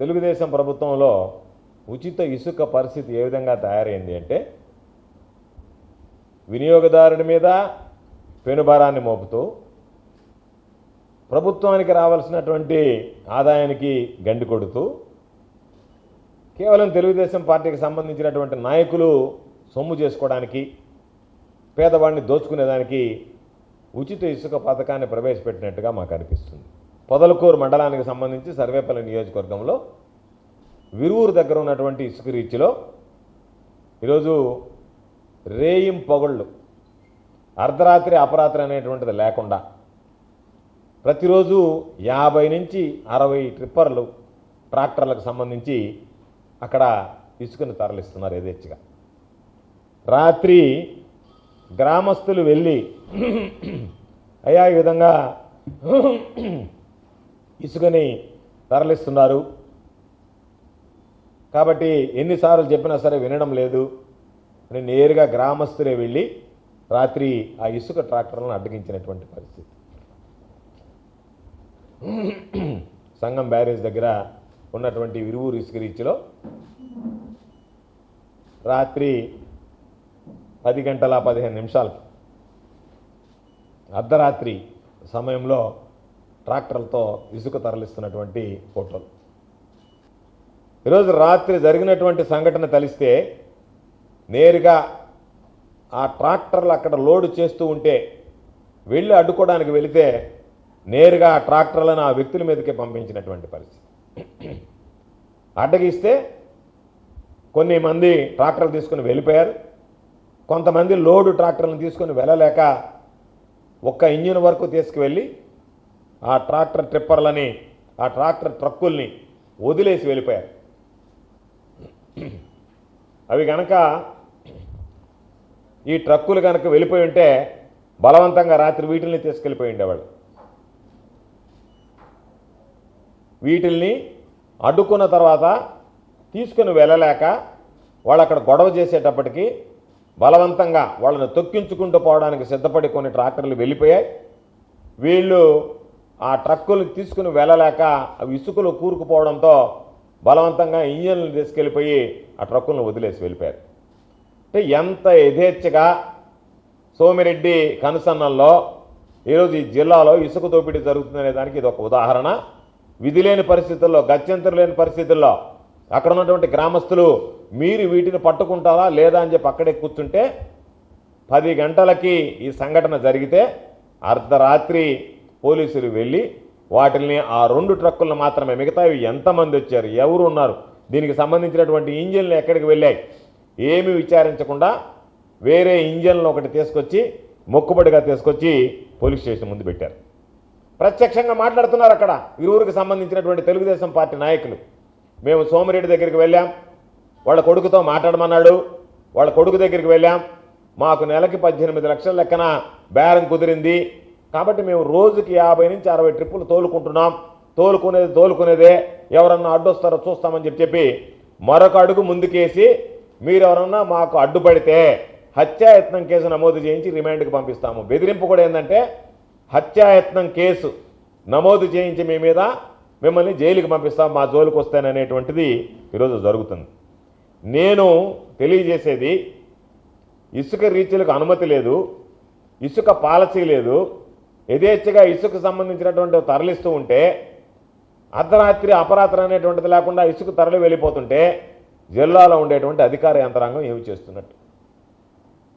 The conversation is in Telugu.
తెలుగుదేశం ప్రభుత్వంలో ఉచిత ఇసుక పరిస్థితి ఏ విధంగా తయారైంది అంటే వినియోగదారుని మీద పెనుభారాన్ని మోపుతూ ప్రభుత్వానికి రావాల్సినటువంటి ఆదాయానికి గండి కొడుతూ కేవలం తెలుగుదేశం పార్టీకి సంబంధించినటువంటి నాయకులు సొమ్ము చేసుకోవడానికి పేదవాడిని దోచుకునేదానికి ఉచిత ఇసుక పథకాన్ని ప్రవేశపెట్టినట్టుగా మాకు అనిపిస్తుంది. పొదలకూరు మండలానికి సంబంధించి సర్వేపల్లి నియోజకవర్గంలో విరువురు దగ్గర ఉన్నటువంటి ఇసుక రీచ్లో ఈరోజు రేయిం పొగళ్ళు అర్ధరాత్రి అపరాత్రి అనేటువంటిది లేకుండా ప్రతిరోజు యాభై నుంచి అరవై ట్రిప్పర్లు ట్రాక్టర్లకు సంబంధించి అక్కడ ఇసుకను తరలిస్తున్నారు యథేచ్ఛగా. రాత్రి గ్రామస్తులు వెళ్ళి అయ్యా ఈ విధంగా ఇసుకని తరలిస్తున్నారు. కాబట్టి ఎన్నిసార్లు చెప్పినా సరే వినడం లేదు. అని నేరుగా గ్రామస్తులే వెళ్ళి రాత్రి ఆ ఇసుక ట్రాక్టర్లను అడ్డగించినటువంటి పరిస్థితి. సంగం బ్యారేజ్ దగ్గర ఉన్నటువంటి విరువూరు ఇసుక రీచ్లో రాత్రి పది గంటల పదిహేను నిమిషాలకి అర్ధరాత్రి సమయంలో ట్రాక్టర్లతో ఇసుక తరలిస్తున్నటువంటి ఫోటోలు. ఈరోజు రాత్రి జరిగినటువంటి సంఘటన తలిస్తే నేరుగా ఆ ట్రాక్టర్లు అక్కడ లోడు చేస్తూ ఉంటే వెళ్ళి అడ్డుకోవడానికి వెళితే నేరుగా ఆ ట్రాక్టర్లను ఆ వ్యక్తుల మీదకే పంపించినటువంటి పరిస్థితి. అడ్డగిస్తే కొన్ని మంది ట్రాక్టర్లు తీసుకుని వెళ్ళిపోయారు. కొంతమంది లోడు ట్రాక్టర్లను తీసుకొని వెళ్ళలేక ఒక్క ఇంజిన్ వరకు తీసుకువెళ్ళి ఆ ట్రాక్టర్ ట్రిప్పర్లని ఆ ట్రాక్టర్ ట్రక్కుల్ని వదిలేసి వెళ్ళిపోయారు. అవి కనుక ఈ ట్రక్కులు కనుక వెళ్ళిపోయి ఉంటే బలవంతంగా రాత్రి వీటిల్ని తీసుకెళ్ళిపోయి ఉండేవాళ్ళు. వీటిల్ని అడ్డుకున్న తర్వాత తీసుకుని వెళ్ళలేక వాళ్ళు అక్కడ గొడవ చేసేటప్పటికి బలవంతంగా వాళ్ళని తొక్కించుకుంటూ పోవడానికి సిద్ధపడి కొన్ని ట్రాక్టర్లు వెళ్ళిపోయాయి. వీళ్ళు ఆ ట్రక్కులు తీసుకుని వెళ్ళలేక అవి ఇసుకలు కూరుకుపోవడంతో బలవంతంగా ఇంజన్లు తీసుకెళ్ళిపోయి ఆ ట్రక్కులను వదిలేసి వెళ్ళిపోయారు. అంటే ఎంత యథేచ్ఛగా సోమిరెడ్డి కనుసన్నల్లో ఈరోజు ఈ జిల్లాలో ఇసుక దోపిడీ జరుగుతుందనే దానికి ఇది ఒక ఉదాహరణ. విధి లేని పరిస్థితుల్లో గత్యంతరం లేని పరిస్థితుల్లో అక్కడ ఉన్నటువంటి గ్రామస్తులు మీరు వీటిని పట్టుకుంటారా లేదా అని చెప్పి అక్కడే కూర్చుంటే పది గంటలకి ఈ సంఘటన జరిగితే అర్ధరాత్రి పోలీసులు వెళ్ళి వాటిని ఆ రెండు ట్రక్కులను మాత్రమే మిగతావి ఎంతమంది వచ్చారు ఎవరు ఉన్నారు దీనికి సంబంధించినటువంటి ఇంజిన్లు ఎక్కడికి వెళ్ళాయి ఏమి విచారించకుండా వేరే ఇంజన్లు ఒకటి తీసుకొచ్చి మొక్కుబడిగా తీసుకొచ్చి పోలీస్ స్టేషన్ ముందు పెట్టారు. ప్రత్యక్షంగా మాట్లాడుతున్నారు అక్కడ ఇరువురికి సంబంధించినటువంటి తెలుగుదేశం పార్టీ నాయకులు. మేము సోమిరెడ్డి దగ్గరికి వెళ్ళాం వాళ్ళ కొడుకుతో మాట్లాడమన్నాడు వాళ్ళ కొడుకు దగ్గరికి వెళ్ళాం మాకు నెలకి పద్దెనిమిది లక్షల లెక్కన బేరం కుదిరింది కాబట్టి మేము రోజుకి యాభై నుంచి అరవై ట్రిప్పులు తోలుకుంటున్నాం. తోలుకునేది తోలుకునేదే. ఎవరన్నా అడ్డొస్తారో చూస్తామని చెప్పి చెప్పి మరొక అడుగు ముందుకేసి మీరెవరన్నా మాకు అడ్డుపడితే హత్యాయత్నం కేసు నమోదు చేయించి రిమాండ్కి పంపిస్తాము. బెదిరింపు కూడా ఏంటంటే హత్యాయత్నం కేసు నమోదు చేయించి మీ మీద మిమ్మల్ని జైలుకి పంపిస్తాం మా జోలికి వస్తాననేటువంటిది ఈరోజు జరుగుతుంది. నేను తెలియజేసేది ఇసుక రీచ్లకు అనుమతి లేదు ఇసుక పాలసీ లేదు యథేచ్ఛగా ఇసుక సంబంధించినటువంటి తరలిస్తూ ఉంటే అర్ధరాత్రి అపరాత్రి అనేటువంటిది లేకుండా ఇసుక తరలి వెళ్ళిపోతుంటే జిల్లాలో ఉండేటువంటి అధికార యంత్రాంగం ఏమి చేస్తున్నట్టు?